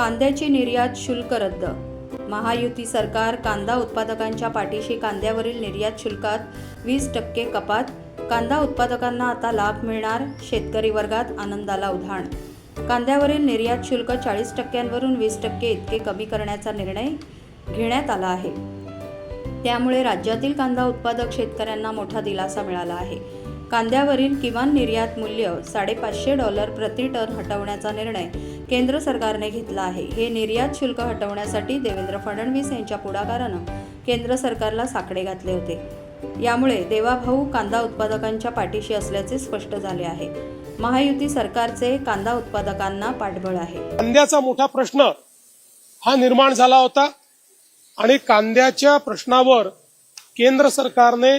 कांद्याची निर्यात शुल्क रद्द. महायुती सरकार कांदा उत्पादकांच्या पाठीशी कांद्यावरील निर्यात शुल्कात वीस टक्के कपात. कांदा उत्पादकांना आता लाभ मिळणार शेतकरी वर्गात आनंदाला उधाण. कांद्यावरील निर्यात शुल्क चाळीस टक्क्यांवरून वीस टक्के इतके कमी करण्याचा निर्णय घेण्यात आला आहे. त्यामुळे राज्यातील कांदा उत्पादक शेतकऱ्यांना मोठा दिलासा मिळाला आहे. कांद्यावरील किमान निर्यात मूल्य साडेपाचशे डॉलर प्रति टन हटवण्याचा निर्णय केंद्र सरकारने घेतला आहे. हे निर्यात शुल्क हटवण्यासाठी देवेंद्र फडणवीस यांच्या पुढाकारानं केंद्र सरकारला साकडे घातले होते. यामुळे देवाभाऊ कांदा उत्पादकांच्या पाठीशी असल्याचे स्पष्ट झाले आहे. महायुती सरकारचे कांदा उत्पादकांना पाठबळ आहे. कांद्याचा मोठा प्रश्न हा निर्माण झाला होता आणि कांद्याच्या प्रश्नावर केंद्र सरकारने